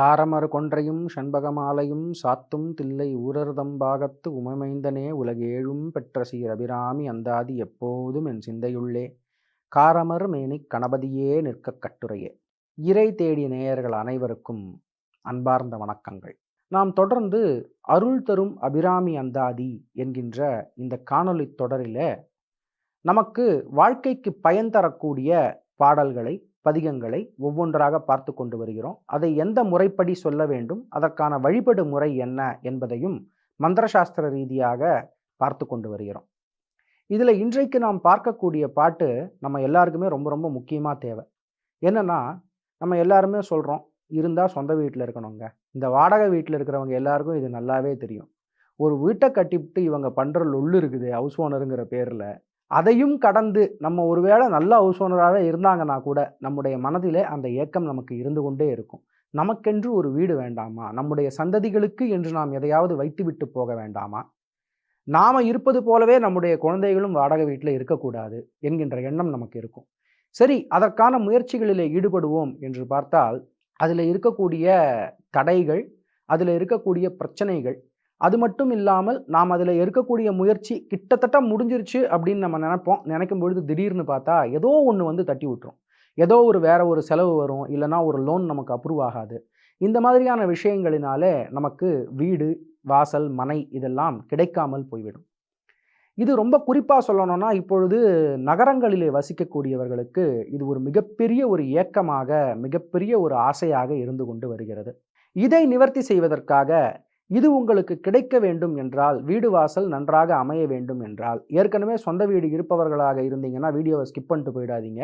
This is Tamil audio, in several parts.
தாரமர் கொன்றையும் சண்பகமாலையும் சாத்தும் தில்லை ஊரர்தம்பாகத்து உமைமைந்தனே உலகேழும் பெற்ற சீர் அபிராமி அந்தாதி எப்போதும் என் சிந்தையுள்ளே. காரமர் மேனிக் கணபதியே நிற்கக் கட்டுரையே. இறை தேடிய நேயர்கள் அனைவருக்கும் அன்பார்ந்த வணக்கங்கள். நாம் தொடர்ந்து அருள் தரும் அபிராமி அந்தாதி என்கின்ற இந்த காணொளி தொடரில் நமக்கு வாழ்க்கைக்கு பயன் தரக்கூடிய பாடல்களை பதிகங்களை ஒவ்வொன்றாக பார்த்து கொண்டு வருகிறோம். அதை எந்த முறைப்படி சொல்ல வேண்டும்? அதற்கான வழிபடு முறை என்ன? என்பதையும் மந்திரசாஸ்திர ரீதியாக பார்த்து கொண்டு வருகிறோம். இதில் இன்றைக்கு நாம் பார்க்கக்கூடிய பாட்டு நம்ம எல்லாருக்குமே ரொம்ப ரொம்ப முக்கியமாக தேவை. என்னென்னா நம்ம எல்லாருமே சொல்கிறோம் இருந்தால் சொந்த வீட்டில் இருக்கணுங்க இந்த வாடகை வீட்டில் இருக்கிறவங்க எல்லாருக்கும் இது நல்லாவே தெரியும். ஒரு வீட்டை கட்டிவிட்டு இவங்க பண்ணுற லொல்லு இருக்குது ஹவுஸ் ஓனருங்கிற பேரில். அதையும் கடந்து நம்ம ஒருவேளை நல்ல ஹவுஸ் ஓனராகவே இருந்தாங்கன்னா கூட நம்முடைய மனதிலே அந்த ஏக்கம் நமக்கு இருந்து கொண்டே இருக்கும். நமக்கென்று ஒரு வீடு வேண்டாமா? நம்முடைய சந்ததிகளுக்கு என்று நாம் எதையாவது வைத்துவிட்டு போக வேண்டாமா? நாம் இருப்பது போலவே நம்முடைய குழந்தைகளும் வாடகை வீட்டில் இருக்கக்கூடாது என்கின்ற எண்ணம் நமக்கு இருக்கும். சரி அதற்கான முயற்சிகளிலே ஈடுபடுவோம் என்று பார்த்தால் அதில் இருக்கக்கூடிய தடைகள் அதில் இருக்கக்கூடிய பிரச்சனைகள் அது மட்டும் இல்லாமல் நாம் அதில் இருக்கக்கூடிய முயற்சி கிட்டத்தட்ட முடிஞ்சிருச்சு அப்படின்னு நம்ம நினைப்போம். நினைக்கும் பொழுது திடீர்னு பார்த்தா ஏதோ ஒன்று வந்து தட்டி விட்டுரும். ஏதோ ஒரு வேற ஒரு செலவு வரும். இல்லைனா ஒரு லோன் நமக்கு அப்ரூவ் ஆகாது. இந்த மாதிரியான விஷயங்களினாலே நமக்கு வீடு வாசல் மனை இதெல்லாம் கிடைக்காமல் போய்விடும். இது ரொம்ப குறிப்பாக சொல்லணும்னா இப்பொழுது நகரங்களிலே வசிக்கக்கூடியவர்களுக்கு இது ஒரு மிகப்பெரிய ஒரு ஏக்கமாக மிகப்பெரிய ஒரு ஆசையாக இருந்து கொண்டு வருகிறது. இதை நிவர்த்தி செய்வதற்காக இது உங்களுக்கு கிடைக்க வேண்டும் என்றால் வீடு வாசல் நன்றாக அமைய வேண்டும் என்றால் ஏற்கனவே சொந்த வீடு இருப்பவர்களாக இருந்தீங்கன்னா வீடியோவை ஸ்கிப் பண்ணிட்டு போயிடாதீங்க.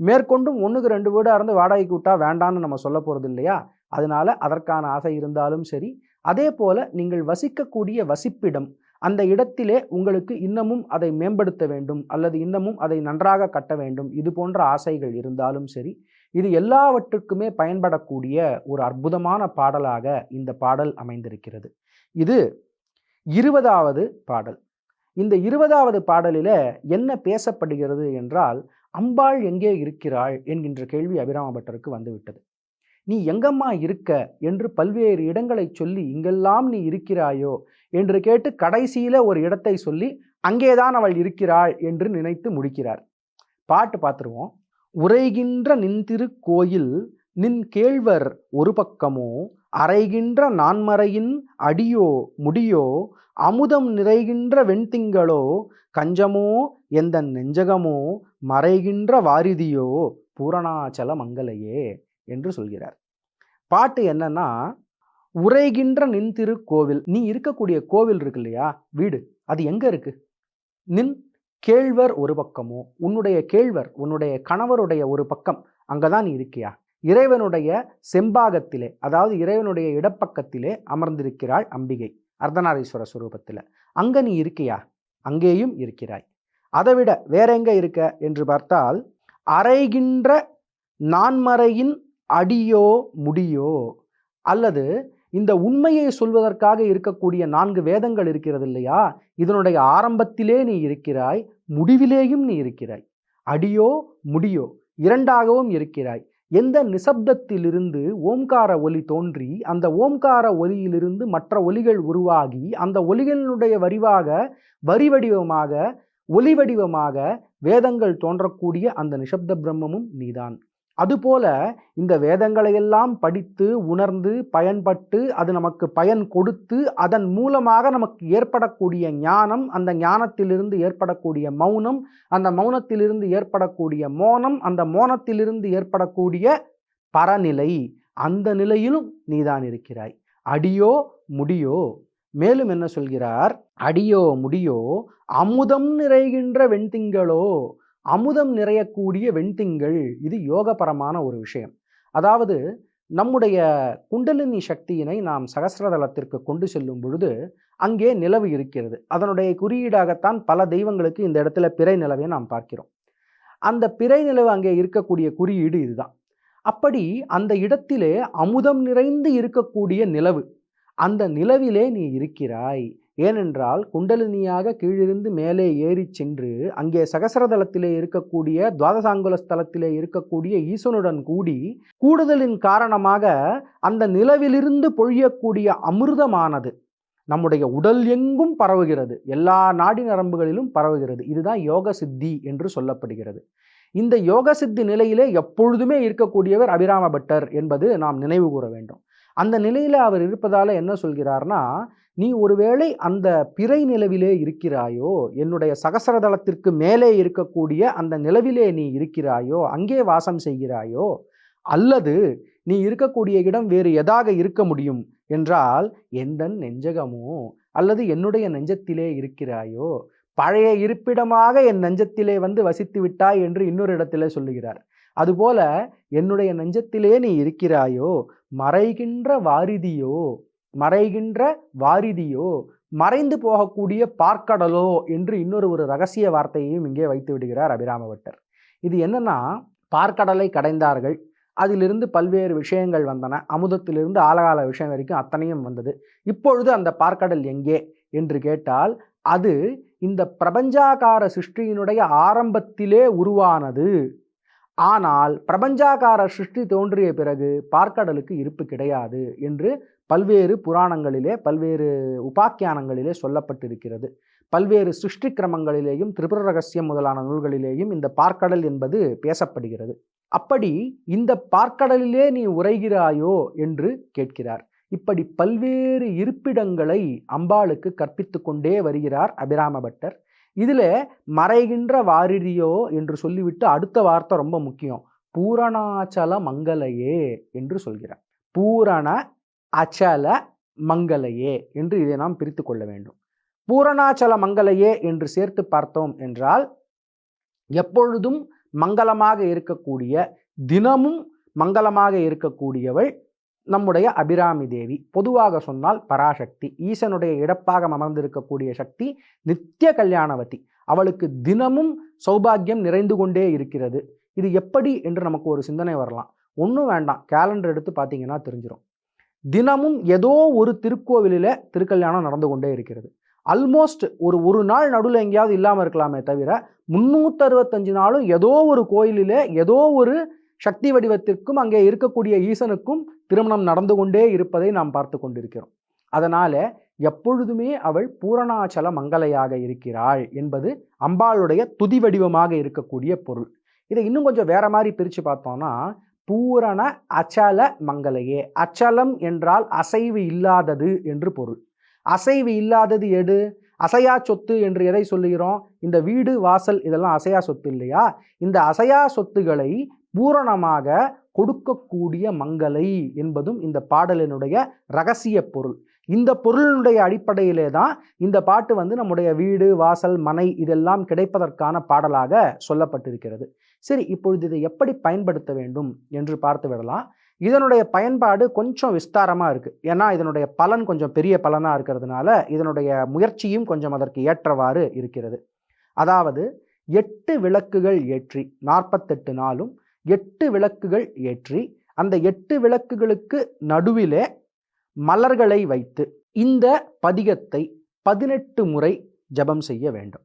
மேற்கொண்டும் ஒன்றுக்கு ரெண்டு வீடாக இருந்து வாடகைக்கு விட்டா வேண்டான்னு நம்ம சொல்ல போகிறது இல்லையா? அதனால அதற்கான ஆசை இருந்தாலும் சரி. அதே போல் நீங்கள் வசிக்கக்கூடிய வசிப்பிடம் அந்த இடத்திலே உங்களுக்கு இன்னமும் அதை மேம்படுத்த வேண்டும் அல்லது இன்னமும் அதை நன்றாக கட்ட வேண்டும். இது போன்ற ஆசைகள் இருந்தாலும் சரி. இது எல்லாவற்றுக்குமே பயன்படக்கூடிய ஒரு அற்புதமான பாடலாக இந்த பாடல் அமைந்திருக்கிறது. இது இருபதாவது பாடல். இந்த இருபதாவது பாடலில் என்ன பேசப்படுகிறது என்றால் அம்பாள் எங்கே இருக்கிறாள்? என்கின்ற கேள்வி அபிராம பட்டருக்கு வந்துவிட்டது. நீ எங்கம்மா இருக்க? என்று பல்வேறு இடங்களை சொல்லி இங்கெல்லாம் நீ இருக்கிறாயோ? என்று கேட்டு கடைசியில் ஒரு இடத்தை சொல்லி அங்கேதான் அவள் இருக்கிறாள் என்று நினைத்து முடிக்கிறார். பாட்டு பார்த்துருவோம் உரைகின்ற நின்திரு கோயில் நின் கேழ்வர் ஒரு பக்கமோ அறைகின்ற நான்மறையின் அடியோ முடியோ அமுதம் நிறைகின்ற வெண்திங்களோ கஞ்சமோ எந்த நெஞ்சகமோ மறைகின்ற வாரிதியோ பூரணாச்சல மங்கலையே என்று சொல்கிறார். பாட்டு என்னன்னா உரைகின்ற நின் திருக்கோவில் நீ இருக்கக்கூடிய கோவில் இருக்கு இல்லையா வீடு. அது எங்க இருக்கு? நின் கேழ்வர் ஒரு பக்கமோ உன்னுடைய கேழ்வர் உன்னுடைய கணவருடைய ஒரு பக்கம் அங்கதான் நீ இருக்கியா? இறைவனுடைய செம்பாகத்திலே அதாவது இறைவனுடைய இடப்பக்கத்திலே அமர்ந்திருக்கிறாள் அம்பிகை அர்த்தநாரீஸ்வர சுரூபத்தில். அங்கே நீ இருக்கியா? அங்கேயும் இருக்கிறாய். அதை விட வேற எங்க இருக்க? என்று பார்த்தால் அறைகின்ற நான்மறையின் அடியோ முடியோ அல்லது இந்த உண்மையை சொல்வதற்காக இருக்கக்கூடிய நான்கு வேதங்கள் இருக்கிறது இல்லையா? இதனுடைய ஆரம்பத்திலே நீ இருக்கிறாய் முடிவிலேயும் நீ இருக்கிறாய். அடியோ முடியோ இரண்டாகவும் இருக்கிறாய். எந்த நிசப்தத்திலிருந்து ஓம்கார ஒலி தோன்றி அந்த ஓம்கார ஒலியிலிருந்து மற்ற ஒலிகள் உருவாகி அந்த ஒலிகளினுடைய வரிவாக வரி வடிவமாக ஒலி வடிவமாக வேதங்கள் தோன்றக்கூடிய அந்த நிசப்த பிரம்மமும் நீதான். அதுபோல இந்த வேதங்களையெல்லாம் படித்து உணர்ந்து பயன்பட்டு அது நமக்கு பயன் கொடுத்து அதன் மூலமாக நமக்கு ஏற்படக்கூடிய ஞானம் அந்த ஞானத்திலிருந்து ஏற்படக்கூடிய மௌனம் அந்த மௌனத்திலிருந்து ஏற்படக்கூடிய மோனம் அந்த மோனத்திலிருந்து ஏற்படக்கூடிய பரநிலை அந்த நிலையிலும் நீதான் இருக்கிறாய். அடியோ முடியோ? மேலும் என்ன சொல்கிறார்? அடியோ முடியோ? அமுதம் நிறைகின்ற வெண்திங்களோ? அமுதம் நிறையக்கூடிய வெண்திங்கள் இது யோகபரமான ஒரு விஷயம். அதாவது நம்முடைய குண்டலினி சக்தியினை நாம் சகசிரதலத்திற்கு கொண்டு செல்லும் பொழுது அங்கே நிலவு இருக்கிறது. அதனுடைய குறியீடாகத்தான் பல தெய்வங்களுக்கு இந்த இடத்துல பிறை நிலவை நாம் பார்க்கிறோம். அந்த பிறை நிலவு அங்கே இருக்கக்கூடிய குறியீடு இதுதான். அப்படி அந்த இடத்திலே அமுதம் நிறைந்து இருக்கக்கூடிய நிலவு அந்த நிலவிலே நீ இருக்கிறாய். ஏனென்றால் குண்டலினியாக கீழிருந்து மேலே ஏறிச் சென்று அங்கே சகசரதலத்திலே இருக்கக்கூடிய துவாதசாங்குல ஸ்தலத்திலே இருக்கக்கூடிய ஈசனுடன் கூடி கூடுதலின் காரணமாக அந்த நிலவிலிருந்து பொழியக்கூடிய அமிர்தமானது நம்முடைய உடல் எங்கும் பரவுகிறது. எல்லா நாடி நரம்புகளிலும் பரவுகிறது. இதுதான் யோக சித்தி என்று சொல்லப்படுகிறது. இந்த யோக சித்தி நிலையிலே எப்பொழுதுமே இருக்கக்கூடியவர் அபிராம பட்டர் என்பது நாம் நினைவு கூற வேண்டும். அந்த நிலையில் அவர் இருப்பதால் என்ன சொல்கிறார்னா நீ ஒருவேளை அந்த பிறை நிலவிலே இருக்கிறாயோ என்னுடைய சகசரதளத்திற்கு மேலே இருக்கக்கூடிய அந்த நிலவிலே நீ இருக்கிறாயோ அங்கே வாசம் செய்கிறாயோ அல்லது நீ இருக்கக்கூடிய இடம் வேறு எதாக இருக்க முடியும் என்றால் எந்த நெஞ்சகமோ அல்லது என்னுடைய நெஞ்சத்திலே இருக்கிறாயோ பழைய இருப்பிடமாக என் நெஞ்சத்திலே வந்து வசித்து விட்டாய் என்று இன்னொரு இடத்திலே சொல்லுகிறார். அதுபோல என்னுடைய நெஞ்சத்திலே நீ இருக்கிறாயோ மறைகின்ற வாரிதியோ மறைகின்ற வாரிதியோ மறைந்து போகக்கூடிய பார்க்கடலோ என்று இன்னொரு ஒரு ரகசிய வார்த்தையையும் இங்கே வைத்து விடுகிறார் அபிராமபட்டர். இது என்னன்னா பார்க்கடலை கடைந்தார்கள். அதிலிருந்து பல்வேறு விஷயங்கள் வந்தன. அமுதத்திலிருந்து ஆலகால விஷயம் வரைக்கும் அத்தனையும் வந்தது. இப்பொழுது அந்த பார்க்கடல் எங்கே என்று கேட்டால் அது இந்த பிரபஞ்சாகார சிருஷ்டியினுடைய ஆரம்பத்திலே உருவானது. ஆனால் பிரபஞ்சாகார சிருஷ்டி தோன்றிய பிறகு பார்க்கடலுக்கு இருப்பு கிடையாது என்று பல்வேறு புராணங்களிலே பல்வேறு உபாக்கியானங்களிலே சொல்லப்பட்டிருக்கிறது. பல்வேறு சிருஷ்டி கிரமங்களிலேயும் திரிபுர ரகசியம் முதலான நூல்களிலேயும் இந்த பார்க்கடல் என்பது பேசப்படுகிறது. அப்படி இந்த பார்க்கடலிலே நீ உரைகிறாயோ என்று கேட்கிறார். இப்படி பல்வேறு இருப்பிடங்களை அம்பாளுக்கு கற்பித்து கொண்டே வருகிறார் அபிராம பட்டர். இதில் மறைகின்ற வாரிதியோ என்று சொல்லிவிட்டு அடுத்த வார்த்தை ரொம்ப முக்கியம். பூரணாச்சல மங்களையே என்று சொல்கிறார். பூரண அச்சல மங்கலையே என்று இதை நாம் பிரித்து கொள்ள வேண்டும். பூரணாச்சல மங்கலையே என்று சேர்த்து பார்த்தோம் என்றால் எப்பொழுதும் மங்களமாக இருக்கக்கூடிய தினமும் மங்களமாக இருக்கக்கூடியவள் நம்முடைய அபிராமி தேவி. பொதுவாக சொன்னால் பராசக்தி ஈசனுடைய இடப்பாக அமர்ந்திருக்கக்கூடிய சக்தி நித்திய கல்யாணவதி. அவளுக்கு தினமும் சௌபாகியம் நிறைந்து கொண்டே இருக்கிறது. இது எப்படி என்று நமக்கு ஒரு சிந்தனை வரலாம். ஒன்றும் வேண்டாம். கேலண்டர் எடுத்து பார்த்தீங்கன்னா தெரிஞ்சிடும் தினமும் ஏதோ ஒரு திருக்கோவிலில் திருக்கல்யாணம் நடந்து கொண்டே இருக்கிறது. அல்மோஸ்ட் ஒரு ஒரு நாள் நடுவில் எங்கேயாவது இல்லாமல் இருக்கலாமே தவிர முந்நூற்றறுபத்தஞ்சு நாளும் ஏதோ ஒரு கோயிலில் ஏதோ ஒரு சக்தி வடிவத்திற்கும் அங்கே இருக்கக்கூடிய ஈசனுக்கும் திருமணம் நடந்து கொண்டே இருப்பதை நாம் பார்த்து கொண்டிருக்கிறோம். அதனால் எப்பொழுதுமே அவள் பூரணாச்சல மங்கலையாக இருக்கிறாள் என்பது அம்பாளுடைய துதி வடிவமாக இருக்கக்கூடிய பொருள். இதை இன்னும் கொஞ்சம் வேற மாதிரி பிரித்து பார்த்தோம்னா பூரண அச்சல மங்கலையே அச்சலம் என்றால் அசைவு இல்லாதது என்று பொருள். அசைவு இல்லாதது எடு அசையா சொத்து என்று எதை சொல்லுகிறோம்? இந்த வீடு வாசல் இதெல்லாம் அசையா சொத்து இல்லையா? இந்த அசையா சொத்துக்களை பூரணமாக கொடுக்கக்கூடிய மங்களை என்பதும் இந்த பாடலினுடைய ரகசிய பொருள். இந்த பொருளினுடைய அடிப்படையிலே தான் இந்த பாட்டு வந்து நம்முடைய வீடு வாசல் மனை இதெல்லாம் கிடைப்பதற்கான பாடலாக சொல்லப்பட்டிருக்கிறது. சரி இப்பொழுது இதை எப்படி பயன்படுத்த வேண்டும் என்று பார்த்து விடலாம். இதனுடைய பயன்பாடு கொஞ்சம் விஸ்தாரமாக இருக்குது ஏன்னா இதனுடைய பலன் கொஞ்சம் பெரிய பலனாக இருக்கிறதுனால இதனுடைய முயற்சியும் கொஞ்சம் அதற்கு ஏற்றவாறு இருக்கிறது. அதாவது எட்டு விளக்குகள் ஏற்றி நாற்பத்தெட்டு நாளும் எட்டு விளக்குகள் ஏற்றி அந்த எட்டு விளக்குகளுக்கு நடுவிலே மலர்களை வைத்து இந்த பதிகத்தை பதினெட்டு முறை ஜபம் செய்ய வேண்டும்.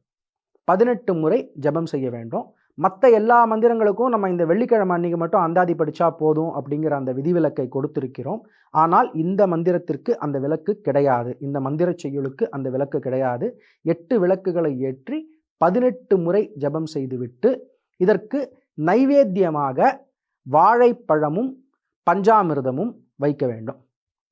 பதினெட்டு முறை ஜபம் செய்ய வேண்டும். மற்ற எல்லா மந்திரங்களுக்கும் நம்ம இந்த வெள்ளிக்கிழமை அன்னைக்கு மட்டும் அந்தாதி படித்தா போதும் அப்படிங்கிற அந்த விதிவிலக்கை கொடுத்திருக்கிறோம். ஆனால் இந்த மந்திரத்திற்கு அந்த விளக்கு கிடையாது. இந்த மந்திர செய்யுளுக்கு அந்த விளக்கு கிடையாது. எட்டு விளக்குகளை ஏற்றி பதினெட்டு முறை ஜபம் செய்துவிட்டு இதற்கு நைவேத்தியமாக வாழைப்பழமும் பஞ்சாமிர்தமும் வைக்க வேண்டும்.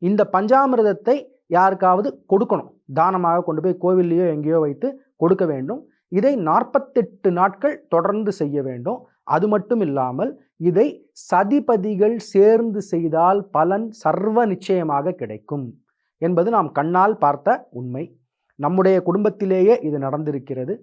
இந்த பஞ்சாமிரதத்தை யாருக்காவது கொடுக்கணும். தானமாக கொண்டு போய் கோவில்லையோ எங்கேயோ வைத்து கொடுக்க வேண்டும். இதை நாற்பத்தெட்டு நாட்கள் தொடர்ந்து செய்ய வேண்டும். அது மட்டும் இல்லாமல் இதை சதிபதிகள் சேர்ந்து செய்தால் பலன் சர்வ நிச்சயமாக கிடைக்கும் என்பது நாம் கண்ணால் பார்த்த உண்மை. நம்முடைய குடும்பத்திலேயே இது நடந்திருக்கிறது.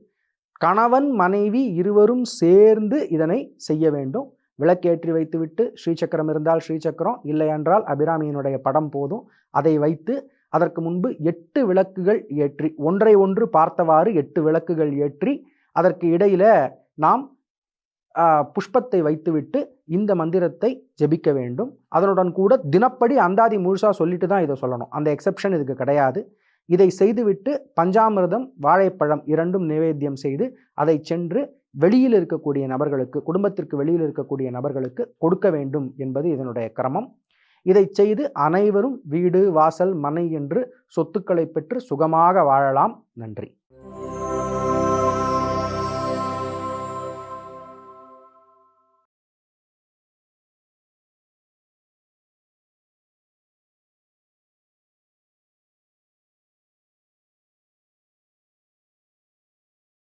கணவன் மனைவி இருவரும் சேர்ந்து இதனை செய்ய வேண்டும். விளக்கேற்றி வைத்துவிட்டு ஸ்ரீசக்கரம் இருந்தால் ஸ்ரீசக்கரம் இல்லை என்றால் அபிராமியினுடைய படம் போதும். அதை வைத்து அதற்கு முன்பு எட்டு விளக்குகள் ஏற்றி ஒன்றை ஒன்று பார்த்தவாறு எட்டு விளக்குகள் ஏற்றி அதற்கு இடையில நாம் புஷ்பத்தை வைத்துவிட்டு இந்த மந்திரத்தை ஜெபிக்க வேண்டும். அதனுடன் கூட தினப்படி அந்தாதி முழுசாக சொல்லிட்டு தான் இதை சொல்லணும். அந்த எக்ஸப்ஷன் இதுக்கு கிடையாது. இதை செய்துவிட்டு பஞ்சாமிர்தம் வாழைப்பழம் இரண்டும் நிவேத்தியம் செய்து அதை சென்று வெளியில் இருக்கக்கூடிய நபர்களுக்கு குடும்பத்திற்கு வெளியில் இருக்கக்கூடிய நபர்களுக்கு கொடுக்க வேண்டும் என்பது இதனுடைய கிரமம். இதை செய்து அனைவரும் வீடு வாசல் மனை என்று சொத்துக்களை பெற்று சுகமாக வாழலாம். நன்றி.